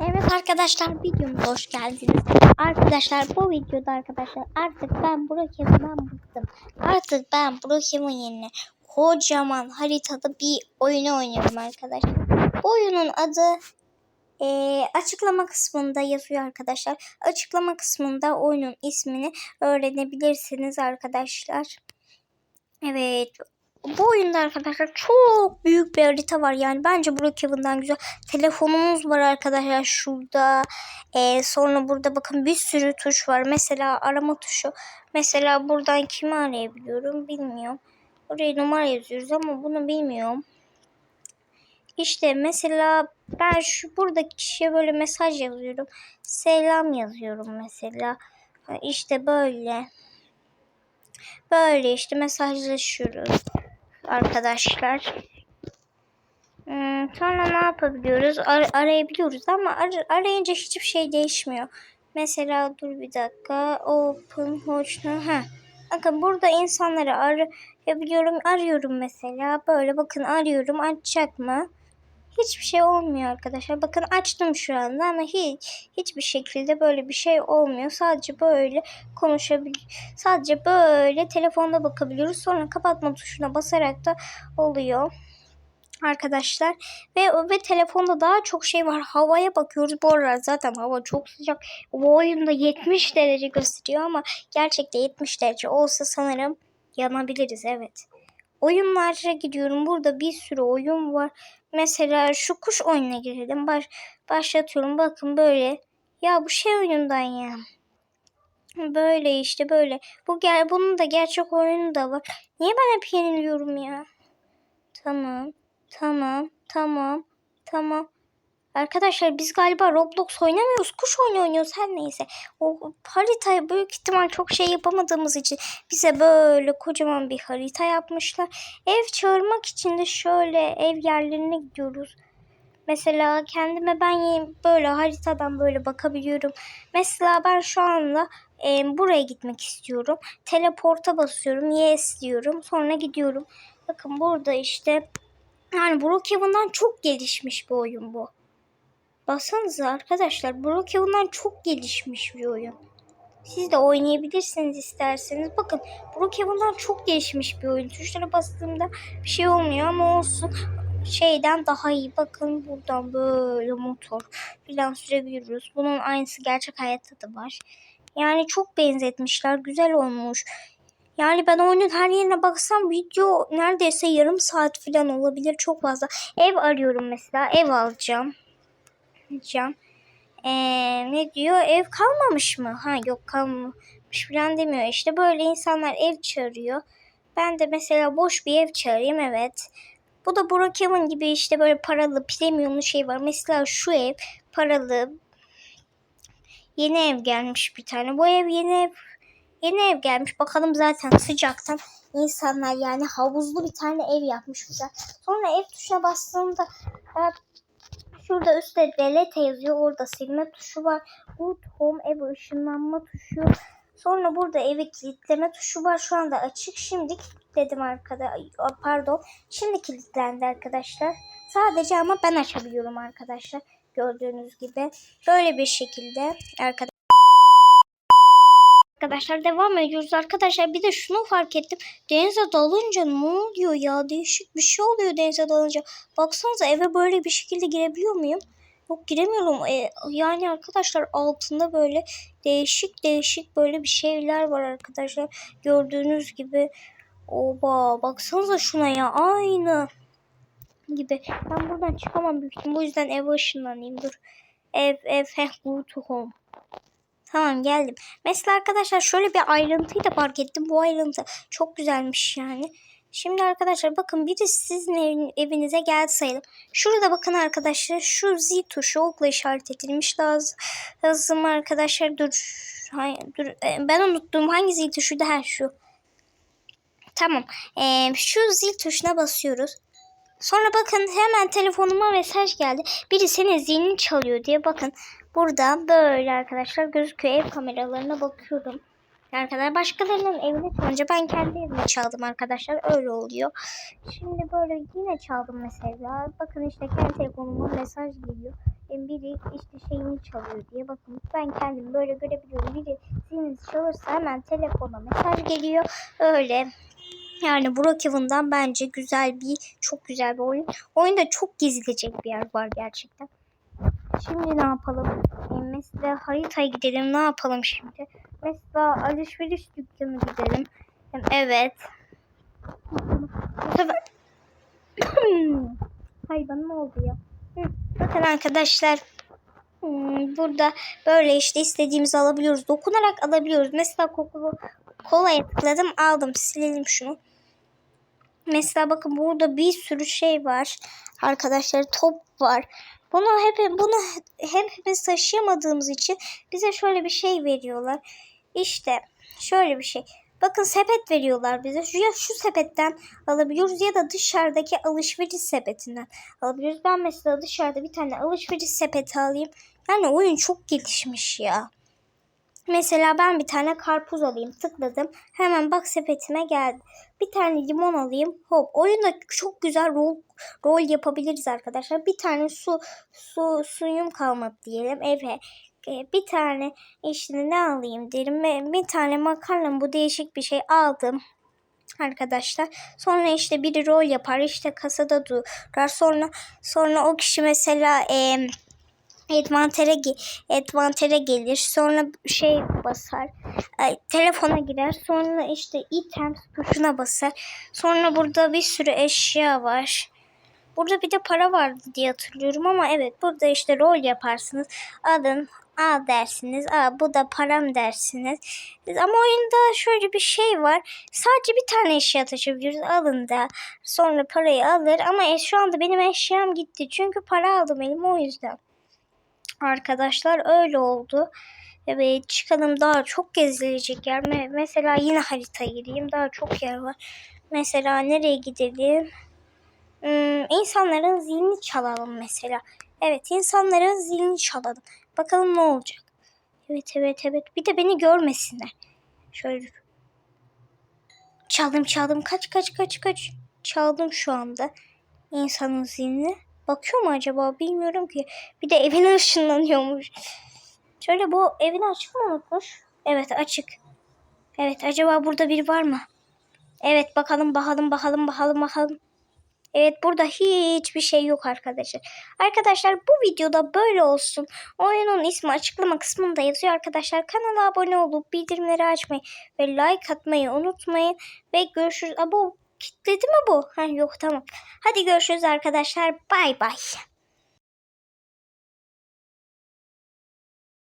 Evet arkadaşlar videomuza hoş geldiniz. Arkadaşlar bu videoda arkadaşlar artık ben Brookhaven'dan bıktım. Artık ben Brookhaven yerine kocaman haritada bir oyun oynuyorum arkadaşlar. Bu oyunun adı eee, açıklama kısmında yazıyor arkadaşlar. Açıklama kısmında oyunun ismini öğrenebilirsiniz arkadaşlar. Evet bu oyunda arkadaşlar çok büyük bir harita var. Yani bence Brookhaven'dan güzel. Telefonumuz var arkadaşlar şurada. Ee, sonra burada bakın bir sürü tuş var. Mesela arama tuşu. Mesela buradan kimi arayabiliyorum bilmiyorum. Oraya numara yazıyoruz ama bunu bilmiyorum. İşte mesela ben şu buradaki kişiye böyle mesaj yazıyorum. Selam yazıyorum mesela. İşte böyle. Böyle işte mesajlaşıyoruz arkadaşlar. Hmm, sonra ne yapabiliyoruz? Ar- arayabiliyoruz ama ar- arayınca hiçbir şey değişmiyor. Mesela dur bir dakika. Open hoşna. Ha. Bakın burada insanları arayabiliyorum. Arıyorum mesela. Böyle bakın arıyorum. Açacak mı? Hiçbir şey olmuyor arkadaşlar. Bakın açtım şu anda ama hiç hiçbir şekilde böyle bir şey olmuyor. Sadece böyle konuşabilir. Sadece böyle telefonda bakabiliyoruz. Sonra kapatma tuşuna basarak da oluyor. Arkadaşlar ve ve telefonda daha çok şey var. Havaya bakıyoruz. Bu aralar zaten hava çok sıcak. Bu oyunda 70 derece gösteriyor ama gerçekte 70 derece olsa sanırım yanabiliriz. Evet. Oyunlara gidiyorum. Burada bir sürü oyun var. Mesela şu kuş oyununa girelim. Baş, başlatıyorum. Bakın böyle. Ya bu şey oyundan ya. Böyle işte böyle. Bu gel bunun da gerçek oyunu da var. Niye ben hep yeniliyorum ya? Tamam. Tamam. Tamam. Tamam. Arkadaşlar biz galiba Roblox oynamıyoruz. Kuş oyunu oynuyoruz her neyse. O haritayı büyük ihtimal çok şey yapamadığımız için bize böyle kocaman bir harita yapmışlar. Ev çağırmak için de şöyle ev yerlerine gidiyoruz. Mesela kendime ben böyle haritadan böyle bakabiliyorum. Mesela ben şu anda e, buraya gitmek istiyorum. Teleporta basıyorum. Yes diyorum. Sonra gidiyorum. Bakın burada işte yani Brookhaven'dan çok gelişmiş bir oyun bu. Baksanıza arkadaşlar Brookhaven'dan çok gelişmiş bir oyun. Siz de oynayabilirsiniz isterseniz. Bakın Brookhaven'dan çok gelişmiş bir oyun. Tuşlara bastığımda bir şey olmuyor ama olsun. Şeyden daha iyi. Bakın buradan böyle motor falan sürebiliyoruz. Bunun aynısı gerçek hayatta da var. Yani çok benzetmişler. Güzel olmuş. Yani ben oyunun her yerine baksam video neredeyse yarım saat falan olabilir. Çok fazla. Ev arıyorum mesela. Ev alacağım yapacağım. Ee, ne diyor? Ev kalmamış mı? Ha yok kalmamış falan demiyor. İşte böyle insanlar ev çağırıyor. Ben de mesela boş bir ev çağırayım evet. Bu da Brookhaven gibi işte böyle paralı premiumlu şey var. Mesela şu ev paralı. Yeni ev gelmiş bir tane. Bu ev yeni ev yeni ev gelmiş. Bakalım zaten sıcaktan insanlar yani havuzlu bir tane ev yapmışlar. Sonra ev tuşuna bastığımda Şurada üstte delete yazıyor. Orada silme tuşu var. Good home ev ışınlanma tuşu. Sonra burada evi kilitleme tuşu var. Şu anda açık. Şimdi kilitledim arkada. Pardon. Şimdi kilitlendi arkadaşlar. Sadece ama ben açabiliyorum arkadaşlar. Gördüğünüz gibi. Böyle bir şekilde arkadaşlar. Arkadaşlar devam ediyoruz arkadaşlar. Bir de şunu fark ettim. Denize dalınca ne oluyor ya? Değişik bir şey oluyor denize dalınca. Baksanıza eve böyle bir şekilde girebiliyor muyum? Yok giremiyorum. E, yani arkadaşlar altında böyle değişik değişik böyle bir şeyler var arkadaşlar. Gördüğünüz gibi. Oba baksanıza şuna ya. Aynı gibi. Ben buradan çıkamam büyük ihtimal. Bu yüzden eve ışınlanayım. Dur. Ev ev heh go to home. Tamam geldim. Mesela arkadaşlar şöyle bir ayrıntıyı da fark ettim. Bu ayrıntı çok güzelmiş yani. Şimdi arkadaşlar bakın biri sizin evin, evinize geldi sayalım. Şurada bakın arkadaşlar şu Z tuşu okla işaret edilmiş lazım. Arkadaşlar dur. Hayır, dur. E, Ben unuttum hangi zil tuşu da şu. Tamam. Ee, şu zil tuşuna basıyoruz. Sonra bakın hemen telefonuma mesaj geldi. Biri senin zilini çalıyor diye bakın. Burada böyle arkadaşlar gözüküyor. Ev kameralarına bakıyorum. Arkadaşlar başkalarının evine çalınca ben kendi evime çaldım arkadaşlar. Öyle oluyor. Şimdi böyle yine çaldım mesela. Bakın işte kendi telefonuma mesaj geliyor. e, biri işte şeyini çalıyor diye. Bakın ben kendim böyle görebiliyorum. Biri zilinizi çalırsa hemen telefona mesaj geliyor. Öyle. Yani Brookhaven'dan bence güzel bir, çok güzel bir oyun. Oyunda çok gezilecek bir yer var gerçekten. Şimdi ne yapalım? E, mesela haritaya gidelim. Ne yapalım şimdi? Mesela alışveriş dükkanı gidelim. Evet. Bu sefer... Hay bana ne oldu ya? Bakın arkadaşlar. hmm, Burada böyle işte istediğimizi alabiliyoruz. Dokunarak alabiliyoruz. Mesela kokulu kolaya tıkladım aldım. Silelim şunu. Mesela bakın burada bir sürü şey var. Arkadaşlar top var. Bunu hep bunu hepimiz taşıyamadığımız için bize şöyle bir şey veriyorlar. İşte şöyle bir şey. Bakın sepet veriyorlar bize. Şu, ya şu sepetten alabiliyoruz ya da dışarıdaki alışveriş sepetinden alabiliyoruz. Ben mesela dışarıda bir tane alışveriş sepeti alayım. Yani oyun çok gelişmiş ya. Mesela ben bir tane karpuz alayım. Tıkladım. Hemen bak sepetime geldi. Bir tane limon alayım. Hop. Oyunda çok güzel rol, rol yapabiliriz arkadaşlar. Bir tane su su suyum kalmadı diyelim eve. E, Bir tane işte ne alayım derim. ve Bir tane makarna bu değişik bir şey aldım arkadaşlar. Sonra işte biri rol yapar. işte kasada durar. Sonra sonra o kişi mesela eee Advantere, advantere gelir. Sonra şey basar. Ay, telefona girer. Sonra işte items tuşuna basar. Sonra burada bir sürü eşya var. Burada bir de para vardı diye hatırlıyorum ama evet burada işte rol yaparsınız. Alın al dersiniz. Aa, bu da param dersiniz. Ama oyunda şöyle bir şey var. Sadece bir tane eşya taşıyabiliyoruz. Alın da. Sonra parayı alır. Ama e, şu anda benim eşyam gitti. Çünkü para aldım elim o yüzden. Arkadaşlar öyle oldu. Evet çıkalım daha çok gezilecek yer. Me- Mesela yine haritaya gireyim. Daha çok yer var. Mesela nereye gidelim? Hmm, insanların zilini çalalım mesela. Evet insanların zilini çalalım. Bakalım ne olacak. Evet evet evet. Bir de beni görmesinler. Şöyle. Çaldım çaldım. Kaç kaç kaç kaç. Çaldım şu anda. insanın zilini. Bakıyor mu acaba bilmiyorum ki. Bir de evine ışınlanıyormuş. Şöyle bu evini açık mı unutmuş? Evet açık. Evet acaba burada biri var mı? Evet bakalım bakalım bakalım bakalım bakalım. Evet burada hiçbir şey yok arkadaşlar. Arkadaşlar bu videoda böyle olsun. Oyunun ismi açıklama kısmında yazıyor arkadaşlar. Kanala abone olup bildirimleri açmayı ve like atmayı unutmayın. Ve görüşürüz. Aa, bu kilitledi mi bu? Ha, yok tamam. Hadi görüşürüz arkadaşlar. Bay bay.